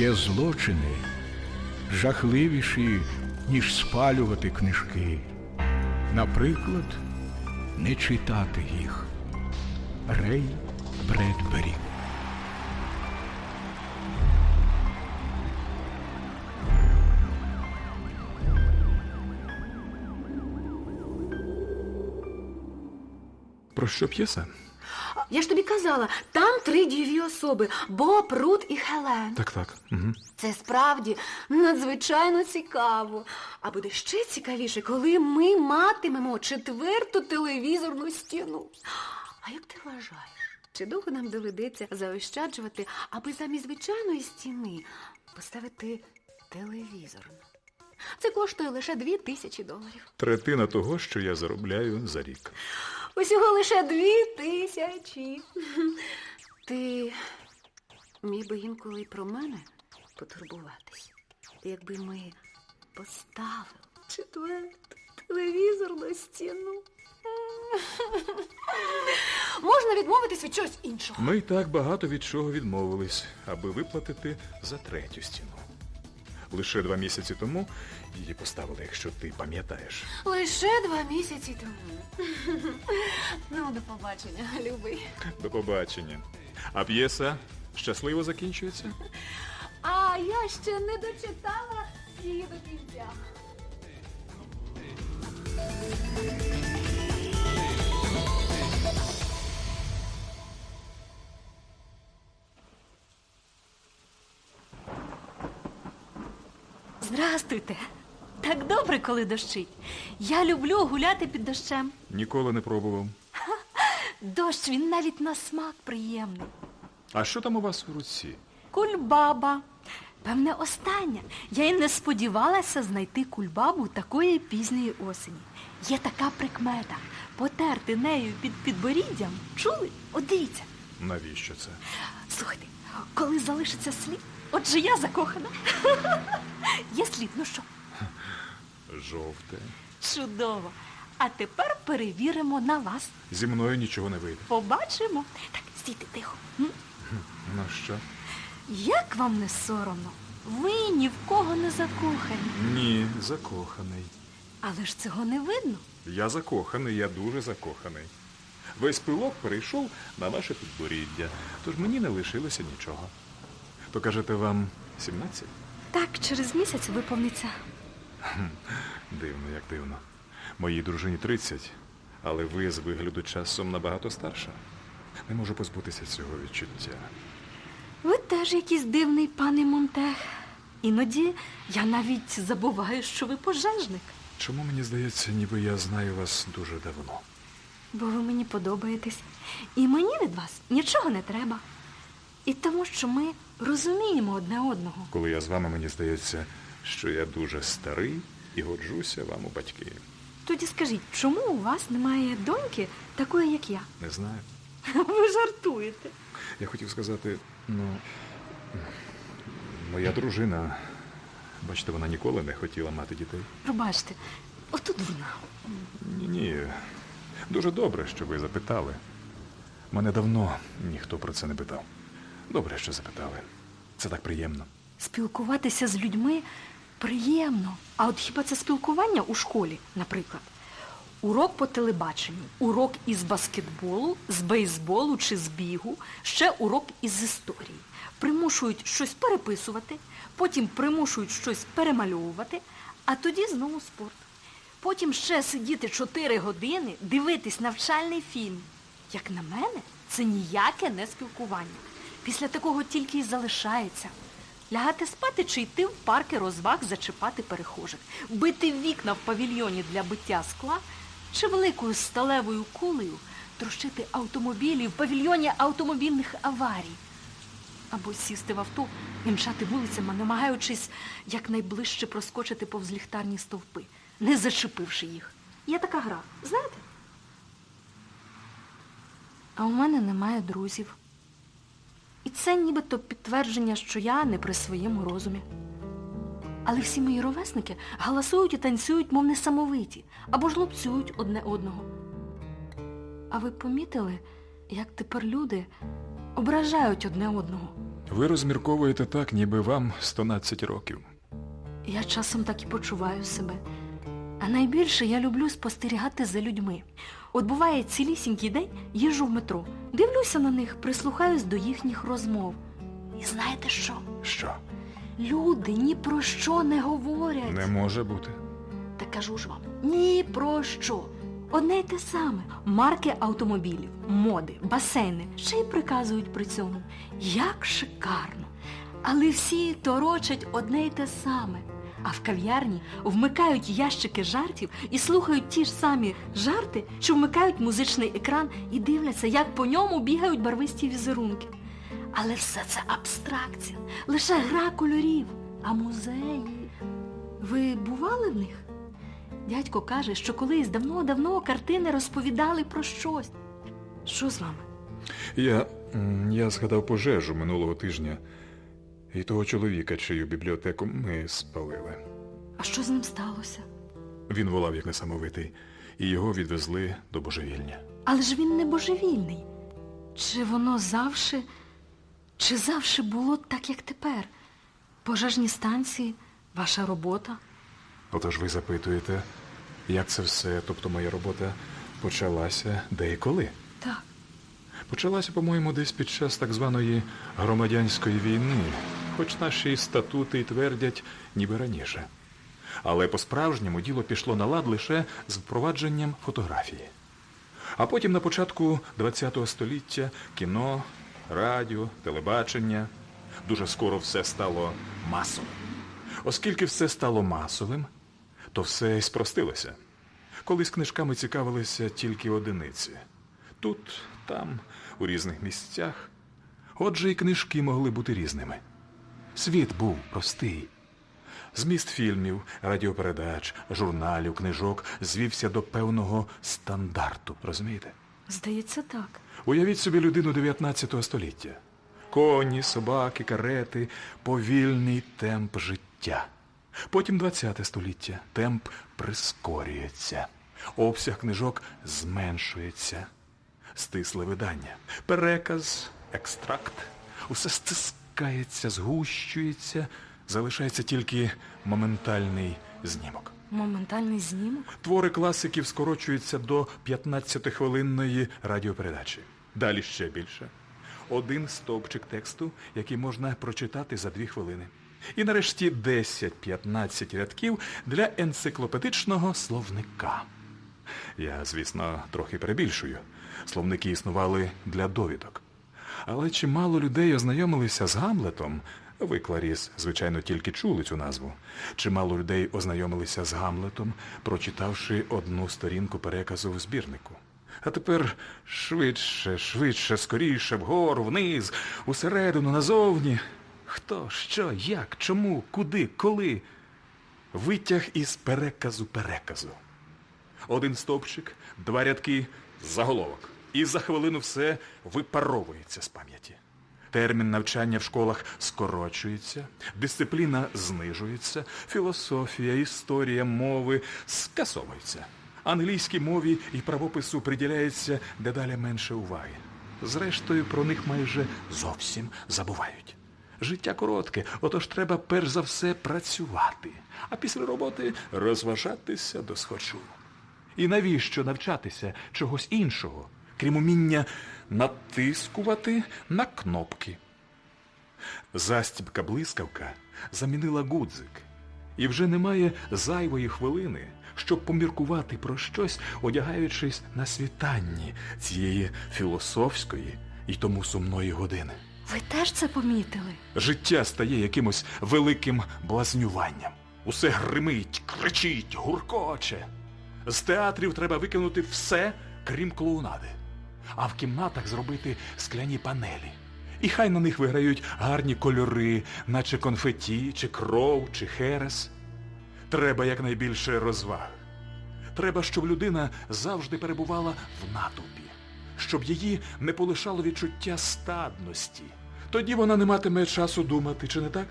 Є злочини жахливіші, ніж спалювати книжки. Наприклад, не читати їх. Рей Бредбері. Про що п'єса? Я ж тобі казала, там три дієві особи Боб, Рут і Хелен. Так, так. Угу. Це справді надзвичайно цікаво. А буде ще цікавіше, коли ми матимемо четверту телевізорну стіну. А як ти вважаєш, чи довго нам доведеться заощаджувати, аби замість звичайної стіни поставити телевізорну? Це коштує лише дві тисячі доларів. Третина того, що я заробляю за рік. Усього лише дві тисячі. Ти міг би інколи про мене потурбуватись, якби ми поставили четверту телевізорну стіну. Можна відмовитись від чогось іншого. Ми й так багато від чого відмовились, аби виплатити за третю стіну. Лише два місяці тому її поставили, якщо ти пам'ятаєш. Лише два місяці тому. Ну, до побачення, любий. До побачення. А п'єса щасливо закінчується? А я ще не дочитала її до кінця. Здрастуйте. Так добре, коли дощить. Я люблю гуляти під дощем. Ніколи не пробував. Дощ він навіть на смак приємний. А що там у вас у руці? Кульбаба. Певне, остання. Я й не сподівалася знайти кульбабу такої пізньої осені. Є така прикмета. Потерти нею під підборіддям. Чули? От дивіться. Навіщо це? Слухайте, коли залишиться слід, отже я закохана. Є слід, ну що? Жовте. Чудово. А тепер перевіримо на вас. Зі мною нічого не вийде. Побачимо. Так, стійте тихо. М? Ну що? Як вам не соромно? Ви ні в кого не закохані. Ні, закоханий. Але ж цього не видно. Я закоханий, я дуже закоханий. Весь пилок перейшов на ваше підборіддя, тож мені не лишилося нічого. То кажете вам 17? Так, через місяць виповниться. Дивно, як дивно. Моїй дружині 30, але ви з вигляду часом набагато старша. Не можу позбутися цього відчуття. Ви теж якийсь дивний, пане Монтех. Іноді я навіть забуваю, що ви пожежник, Чому мені здається, ніби я знаю вас дуже давно? бо ви мені подобаєтесь. І мені від вас нічого не треба. І тому, що ми розуміємо одне одного. Коли я з вами, мені здається, що я дуже старий і годжуся вам у батьки. Тоді скажіть, чому у вас немає доньки такої, як я? Не знаю. Ви жартуєте. Я хотів сказати, ну, моя дружина, бачите, вона ніколи не хотіла мати дітей. Пробачте, отут вона. Ні, ні. Дуже добре, що ви запитали. Мене давно ніхто про це не питав. Добре, що запитали. Це так приємно. Спілкуватися з людьми приємно. А от хіба це спілкування у школі, наприклад? Урок по телебаченню, урок із баскетболу, з бейсболу чи з бігу, ще урок із історії. Примушують щось переписувати, потім примушують щось перемальовувати, а тоді знову спорт. Потім ще сидіти 4 години, дивитись навчальний фільм. Як на мене, це ніяке не спілкування. Після такого тільки й залишається. Лягати спати чи йти в парки розваг зачіпати перехожих, бити вікна в павільйоні для биття скла чи великою сталевою кулею трощити автомобілі в павільйоні автомобільних аварій. Або сісти в авто і мчати вулицями, намагаючись якнайближче проскочити повз ліхтарні стовпи, не зачепивши їх. Є така гра, знаєте? А у мене немає друзів. І це нібито підтвердження, що я не при своєму розумі. Але всі мої ровесники галасують і танцюють, мов несамовиті, або ж лупцюють одне одного. А ви помітили, як тепер люди ображають одне одного? Ви розмірковуєте так, ніби вам 112 років. Я часом так і почуваю себе. А найбільше я люблю спостерігати за людьми. От буває цілісінький день їжджу в метро, дивлюся на них, прислухаюсь до їхніх розмов. І знаєте що? Що? Люди ні про що не говорять. Не може бути. Та кажу ж вам, ні про що. Одне й те саме. Марки автомобілів, моди, басейни ще й приказують при цьому. Як шикарно. Але всі торочать одне й те саме. А в кав'ярні вмикають ящики жартів і слухають ті ж самі жарти, що вмикають музичний екран і дивляться, як по ньому бігають барвисті візерунки. Але все це абстракція, лише гра кольорів. А музеї. Ви бували в них? Дядько каже, що колись давно-давно картини розповідали про щось. Що з вами? Я, я згадав пожежу минулого тижня і того чоловіка, чию бібліотеку ми спалили. А що з ним сталося? Він волав як несамовитий, і його відвезли до божевільня. Але ж він не божевільний. Чи воно завжди, чи завжди було так, як тепер? Пожежні станції, ваша робота? Отож ви запитуєте, як це все, тобто моя робота, почалася де і коли? Так. Почалася, по-моєму, десь під час так званої громадянської війни, хоч наші статути й твердять, ніби раніше. Але по-справжньому діло пішло на лад лише з впровадженням фотографії. А потім на початку ХХ століття кіно, радіо, телебачення. Дуже скоро все стало масовим. Оскільки все стало масовим, то все й спростилося. Колись книжками цікавилися тільки одиниці. Тут, там, у різних місцях. Отже, і книжки могли бути різними. Світ був простий. Зміст фільмів, радіопередач, журналів, книжок звівся до певного стандарту, розумієте? Здається, так. Уявіть собі людину 19 століття. Коні, собаки, карети, повільний темп життя. Потім 20 століття. Темп прискорюється. Обсяг книжок зменшується. Стисле видання. Переказ, екстракт. Усе стискається, згущується. Залишається тільки моментальний знімок. Моментальний знімок. Твори класиків скорочуються до 15-хвилинної радіопередачі. Далі ще більше. Один стовпчик тексту, який можна прочитати за дві хвилини. І нарешті 10-15 рядків для енциклопедичного словника. Я, звісно, трохи перебільшую. Словники існували для довідок. Але чимало людей ознайомилися з Гамлетом. Ви, Кларіс, звичайно, тільки чули цю назву. Чимало людей ознайомилися з Гамлетом, прочитавши одну сторінку переказу в збірнику. А тепер швидше, швидше, скоріше, вгору, вниз, усередину, назовні. Хто, що, як, чому, куди, коли? Витяг із переказу переказу. Один стовпчик, два рядки, заголовок. І за хвилину все випаровується з пам'яті. Термін навчання в школах скорочується, дисципліна знижується, філософія, історія мови скасовуються. Англійській мові і правопису приділяється дедалі менше уваги. Зрештою, про них майже зовсім забувають. Життя коротке, отож треба перш за все працювати, а після роботи розважатися до схочу. І навіщо навчатися чогось іншого, крім уміння натискувати на кнопки? Застібка блискавка замінила гудзик, і вже немає зайвої хвилини, щоб поміркувати про щось, одягаючись на світанні цієї філософської і тому сумної години. Ви теж це помітили? Життя стає якимось великим блазнюванням. Усе гримить, кричить, гуркоче. З театрів треба викинути все, крім клоунади. А в кімнатах зробити скляні панелі. І хай на них виграють гарні кольори, наче конфеті, чи кров, чи херес. Треба якнайбільше розваг. Треба, щоб людина завжди перебувала в натовпі, щоб її не полишало відчуття стадності. Тоді вона не матиме часу думати, чи не так?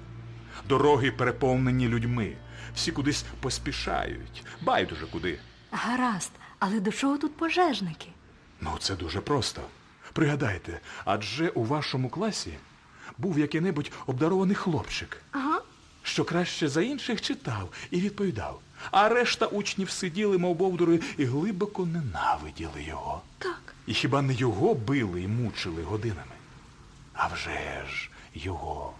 Дороги переповнені людьми, всі кудись поспішають, байдуже куди. Гаразд, але до чого тут пожежники? Ну, це дуже просто. Пригадайте, адже у вашому класі був який-небудь обдарований хлопчик, Ага. що краще за інших читав і відповідав. А решта учнів сиділи, мов бовдури, і глибоко ненавиділи його. Так. І хіба не його били і мучили годинами? А вже ж його.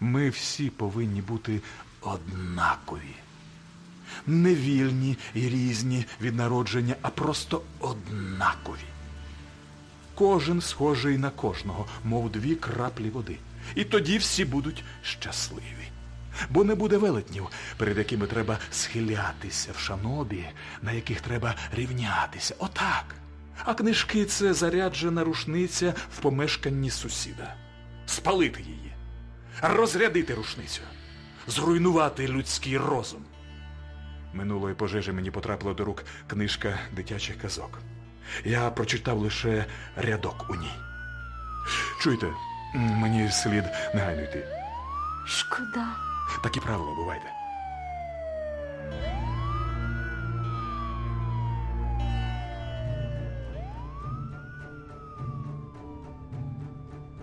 Ми всі повинні бути однакові. Не вільні і різні від народження, а просто однакові. Кожен схожий на кожного, мов дві краплі води. І тоді всі будуть щасливі. Бо не буде велетнів, перед якими треба схилятися в шанобі, на яких треба рівнятися. Отак. А книжки це заряджена рушниця в помешканні сусіда. Спалити її, розрядити рушницю, зруйнувати людський розум. Минулої пожежі мені потрапила до рук книжка дитячих казок. Я прочитав лише рядок у ній. Чуєте, мені слід негайно йти. Шкода. Такі правила бувайте.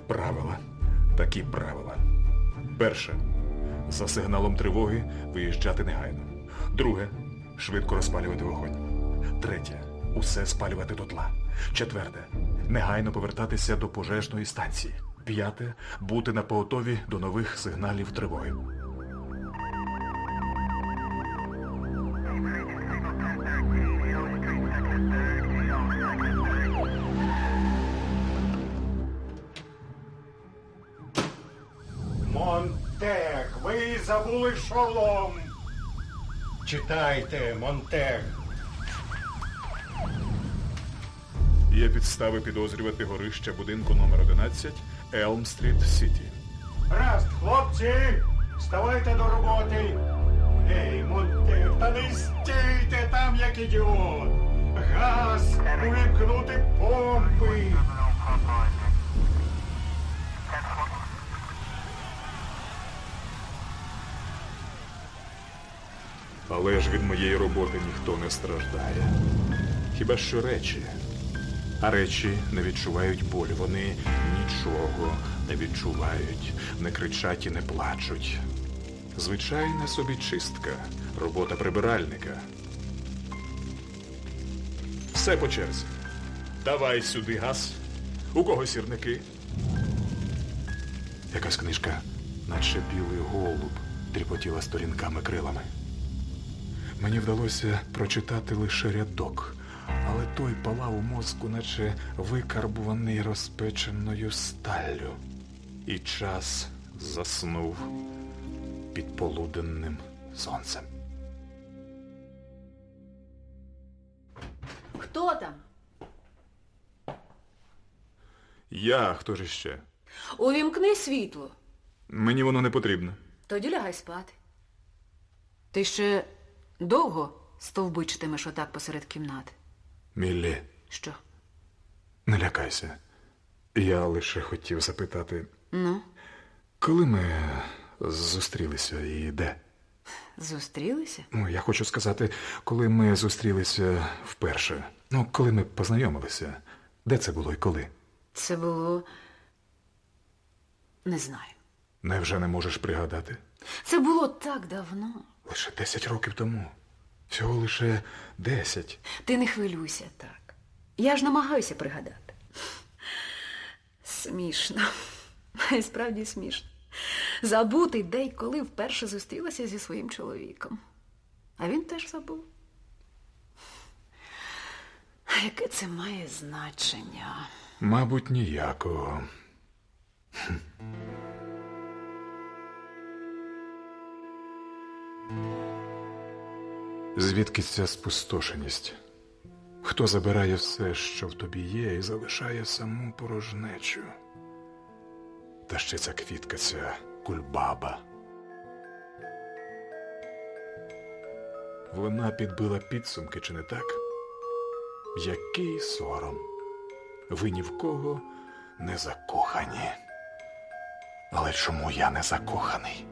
Правила. Такі правила. Перше. За сигналом тривоги виїжджати негайно. Друге. Швидко розпалювати вогонь. Третє. Усе спалювати дотла. Четверте. Негайно повертатися до пожежної станції. П'яте. Бути на поготові до нових сигналів тривоги. Монтег, ви забули шолом. Читайте, Монтег. Є підстави підозрювати горище будинку номер 11 Елм Стріт Сіті. Раз, хлопці, вставайте до роботи. Ей, Монтег, та не стійте там, як ідіот. Газ, увімкнути помпи. Але ж від моєї роботи ніхто не страждає. Хіба що речі. А речі не відчувають болю. Вони нічого не відчувають, не кричать і не плачуть. Звичайна собі чистка, робота прибиральника. Все по черзі. Давай сюди газ. У кого сірники? Якась книжка, наче білий голуб, тріпотіла сторінками крилами. Мені вдалося прочитати лише рядок, але той палав у мозку, наче викарбуваний розпеченою сталлю. І час заснув під полуденним сонцем. Хто там? Я хто ж іще? Увімкни світло. Мені воно не потрібно. Тоді лягай спати. Ти ще довго стовбичитимеш отак посеред кімнати? Міллі, Що? не лякайся. Я лише хотів запитати, Ну, коли ми зустрілися і де? зустрілися? Ну, я хочу сказати, коли ми зустрілися вперше. Ну, коли ми познайомилися. Де це було і коли? Це було. Не знаю. Невже не можеш пригадати? Це було так давно. Лише 10 років тому. Всього лише 10. Ти не хвилюйся так. Я ж намагаюся пригадати. Смішно. І справді смішно. Забути де й коли вперше зустрілася зі своїм чоловіком. А він теж забув. А Яке це має значення? Мабуть, ніякого. Звідки ця спустошеність? Хто забирає все, що в тобі є, і залишає саму порожнечу? Та ще ця квітка, ця кульбаба. Вона підбила підсумки, чи не так? Який сором. Ви ні в кого не закохані. Але чому я не закоханий?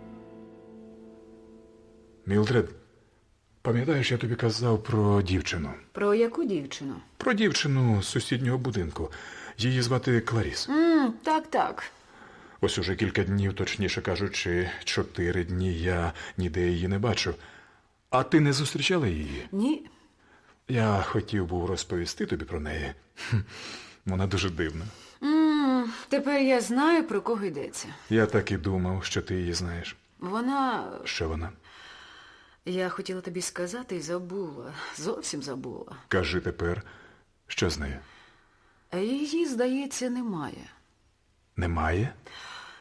Мілдред, пам'ятаєш, я тобі казав про дівчину. Про яку дівчину? Про дівчину з сусіднього будинку. Її звати Кларіс. м так, так. Ось уже кілька днів, точніше кажучи, чотири дні я ніде її не бачу. А ти не зустрічала її? Ні, Я хотів був розповісти тобі про неї. Вона дуже дивна. м тепер я знаю, про кого йдеться. Я так і думав, що ти її знаєш. Вона. Що вона? Я хотіла тобі сказати і забула. Зовсім забула. Кажи тепер, що з нею? Її, здається, немає. Немає?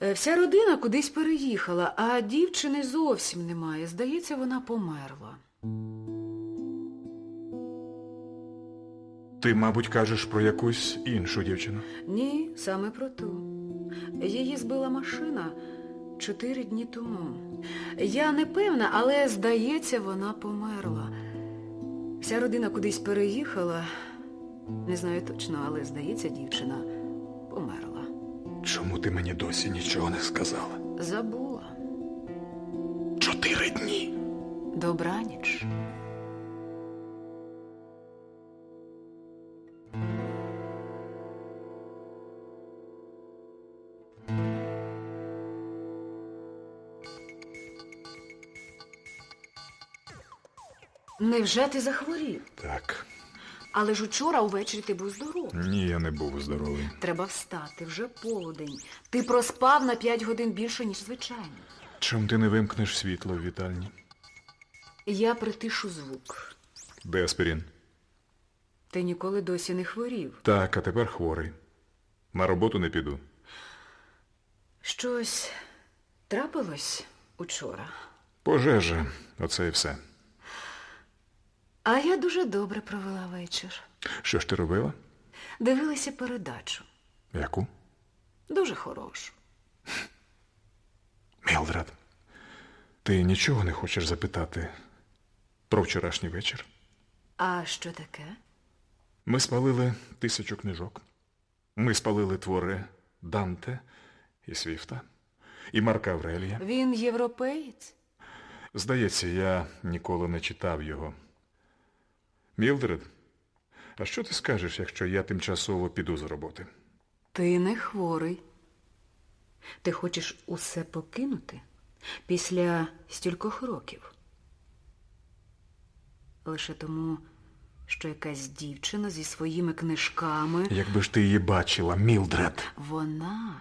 Е, Вся родина кудись переїхала, а дівчини зовсім немає. Здається, вона померла. Ти, мабуть, кажеш про якусь іншу дівчину. Ні, саме про ту. Її збила машина чотири дні тому. Я не певна, але здається, вона померла. Вся родина кудись переїхала. Не знаю точно, але здається, дівчина померла. Чому ти мені досі нічого не сказала? Забула. Чотири дні. Добраніч. Невже ти захворів? Так. Але ж учора увечері ти був здоровий. Ні, я не був здоровий. Треба встати, вже полудень. Ти проспав на п'ять годин більше, ніж звичайно. Чом ти не вимкнеш світло в вітальні? Я притишу звук. Де аспірин? Ти ніколи досі не хворів. Так, а тепер хворий. На роботу не піду. Щось трапилось учора. Пожежа, оце і все. А я дуже добре провела вечір. Що ж ти робила? Дивилася передачу. Яку? Дуже хорошу. Мілдред, ти нічого не хочеш запитати про вчорашній вечір? А що таке? Ми спалили тисячу книжок. Ми спалили твори Данте і Свіфта, і Марка Аврелія. Він європеєць? Здається, я ніколи не читав його. Мілдред, а що ти скажеш, якщо я тимчасово піду з роботи? Ти не хворий. Ти хочеш усе покинути після стількох років. Лише тому, що якась дівчина зі своїми книжками. Якби ж ти її бачила, Мілдред. Вона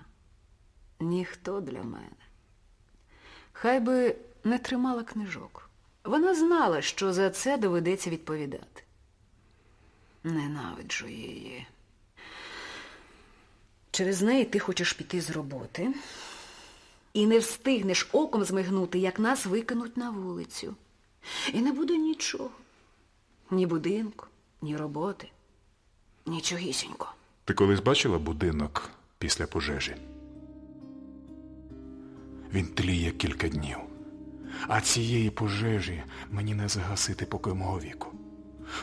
ніхто для мене. Хай би не тримала книжок. Вона знала, що за це доведеться відповідати. Ненавиджу її. Через неї ти хочеш піти з роботи і не встигнеш оком змигнути, як нас викинуть на вулицю. І не буде нічого. Ні будинку, ні роботи, нічогісінько. Ти колись бачила будинок після пожежі? Він тліє кілька днів. А цієї пожежі мені не загасити поки мого віку.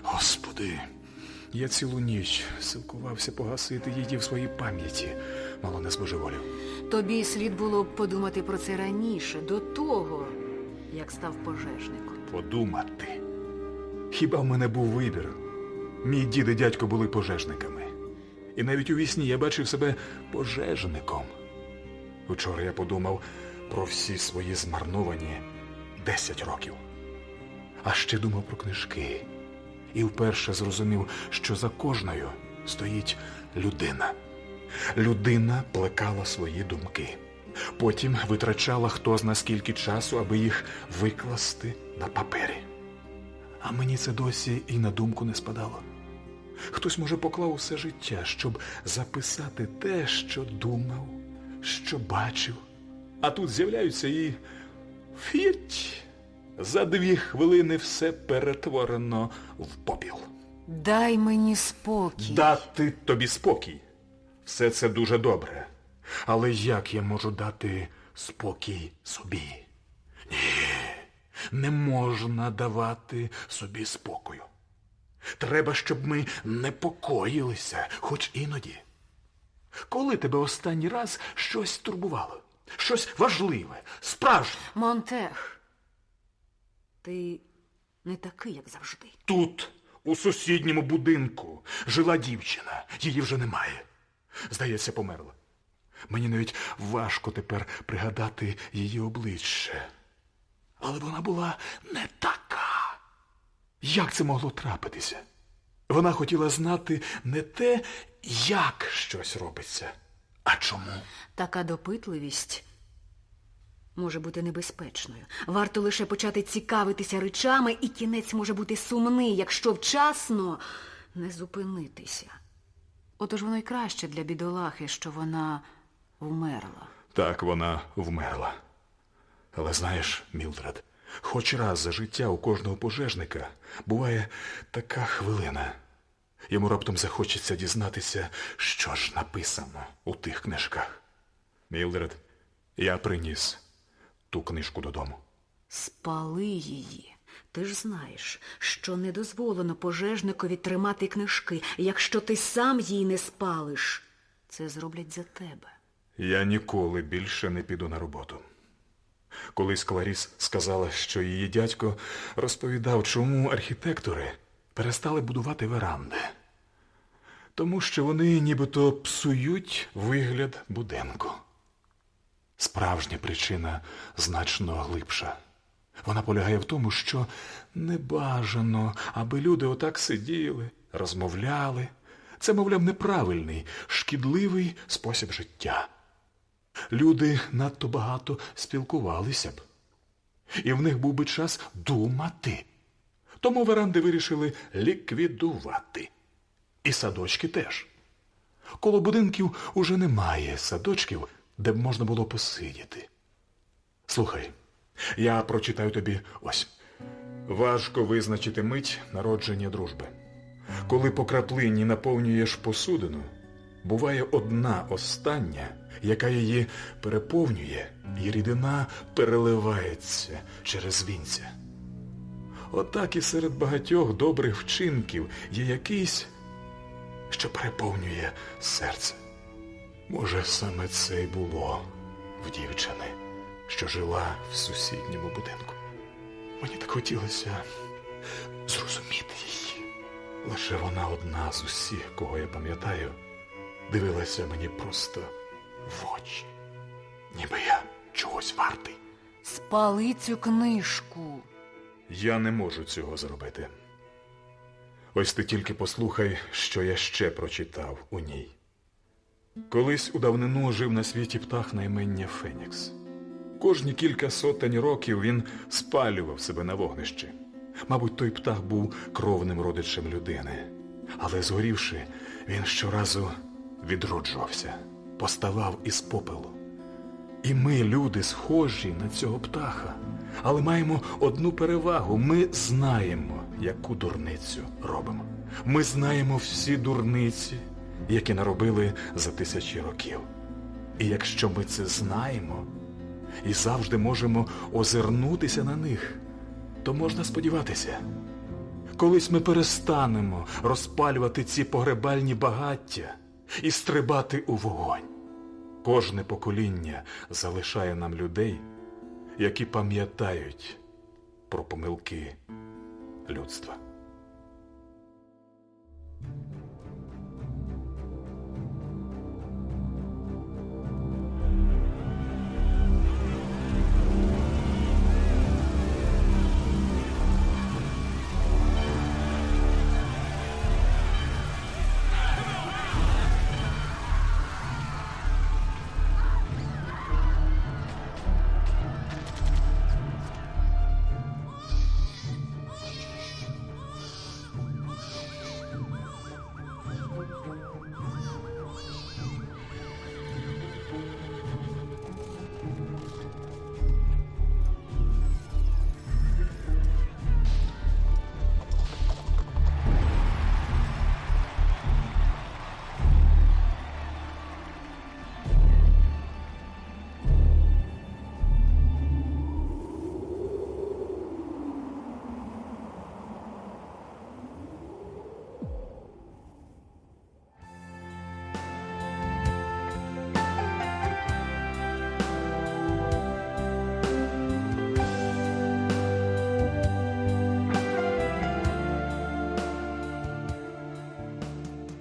Господи, я цілу ніч силкувався погасити її в своїй пам'яті, мало не збожеволів. Тобі слід було б подумати про це раніше, до того, як став пожежником. Подумати. Хіба в мене був вибір? Мій дід і дядько були пожежниками. І навіть у вісні я бачив себе пожежником. Вчора я подумав про всі свої змарновані 10 років. А ще думав про книжки. І вперше зрозумів, що за кожною стоїть людина. Людина плекала свої думки. Потім витрачала хто зна скільки часу, аби їх викласти на папері. А мені це досі і на думку не спадало. Хтось, може, поклав усе життя, щоб записати те, що думав, що бачив. А тут з'являються і фіть. За дві хвилини все перетворено в попіл. Дай мені спокій. Дати тобі спокій. Все це дуже добре. Але як я можу дати спокій собі? Ні, не можна давати собі спокою. Треба, щоб ми непокоїлися, хоч іноді. Коли тебе останній раз щось турбувало, щось важливе, справжнє, Монтех, ти не такий, як завжди. Тут, у сусідньому будинку, жила дівчина. Її вже немає. Здається, померла. Мені навіть важко тепер пригадати її обличчя. Але вона була не така. Як це могло трапитися? Вона хотіла знати не те, як щось робиться, а чому. Така допитливість може бути небезпечною. Варто лише почати цікавитися речами, і кінець може бути сумний, якщо вчасно не зупинитися. Отож воно й краще для бідолахи, що вона вмерла. Так вона вмерла. Але знаєш, Мілдред, хоч раз за життя у кожного пожежника буває така хвилина. Йому раптом захочеться дізнатися, що ж написано у тих книжках. Мілдред, я приніс ту книжку додому. Спали її. Ти ж знаєш, що не дозволено пожежникові тримати книжки. Якщо ти сам її не спалиш, це зроблять за тебе. Я ніколи більше не піду на роботу. Колись Кларіс сказала, що її дядько розповідав, чому архітектори перестали будувати веранди. Тому що вони нібито псують вигляд будинку. Справжня причина значно глибша. Вона полягає в тому, що не бажано, аби люди отак сиділи, розмовляли. Це, мовляв, неправильний, шкідливий спосіб життя. Люди надто багато спілкувалися б. І в них був би час думати. Тому веранди вирішили ліквідувати. І садочки теж. Коло будинків уже немає садочків, де б можна було посидіти. Слухай, я прочитаю тобі ось. Важко визначити мить народження дружби. Коли по краплині наповнюєш посудину, буває одна остання, яка її переповнює, і рідина переливається через вінця. Отак і серед багатьох добрих вчинків є якийсь, що переповнює серце. Може, саме це й було в дівчини, що жила в сусідньому будинку. Мені так хотілося зрозуміти її. Лише вона одна з усіх, кого я пам'ятаю, дивилася мені просто в очі, ніби я чогось вартий. Спали цю книжку. Я не можу цього зробити. Ось ти тільки послухай, що я ще прочитав у ній. Колись у давнину жив на світі птах на імення Фенікс. Кожні кілька сотень років він спалював себе на вогнищі. Мабуть, той птах був кровним родичем людини. Але згорівши, він щоразу відроджувався, поставав із попелу. І ми, люди, схожі на цього птаха, але маємо одну перевагу. Ми знаємо, яку дурницю робимо. Ми знаємо всі дурниці, які наробили за тисячі років. І якщо ми це знаємо і завжди можемо озирнутися на них, то можна сподіватися. Колись ми перестанемо розпалювати ці погребальні багаття і стрибати у вогонь. Кожне покоління залишає нам людей, які пам'ятають про помилки людства.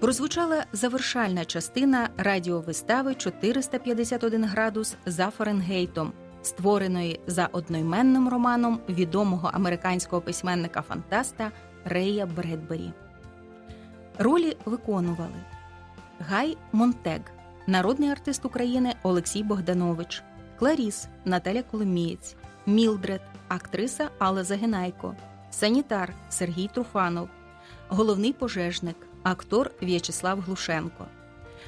Прозвучала завершальна частина радіовистави 451 градус за Фаренгейтом, створеної за одноіменним романом відомого американського письменника-фантаста Рея Бредбері. Ролі виконували Гай Монтег, народний артист України Олексій Богданович, Кларіс Наталя Коломієць, Мілдред, актриса Алла Загинайко, санітар Сергій Труфанов, головний пожежник, актор В'ячеслав Глушенко,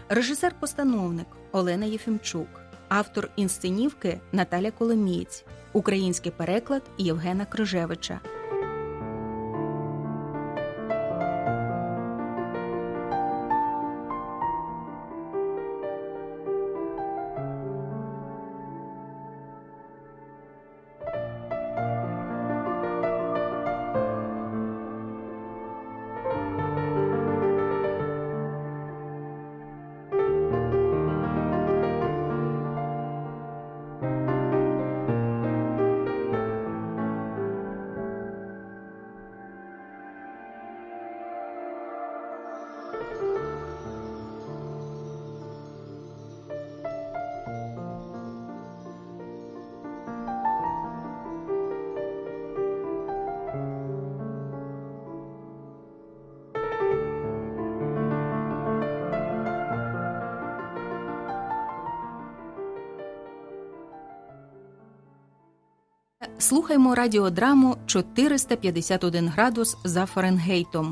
режисер-постановник Олена Єфімчук, автор інсценівки Наталя Коломієць, український переклад Євгена Крижевича. Слухаймо радіодраму 451 градус за Фаренгейтом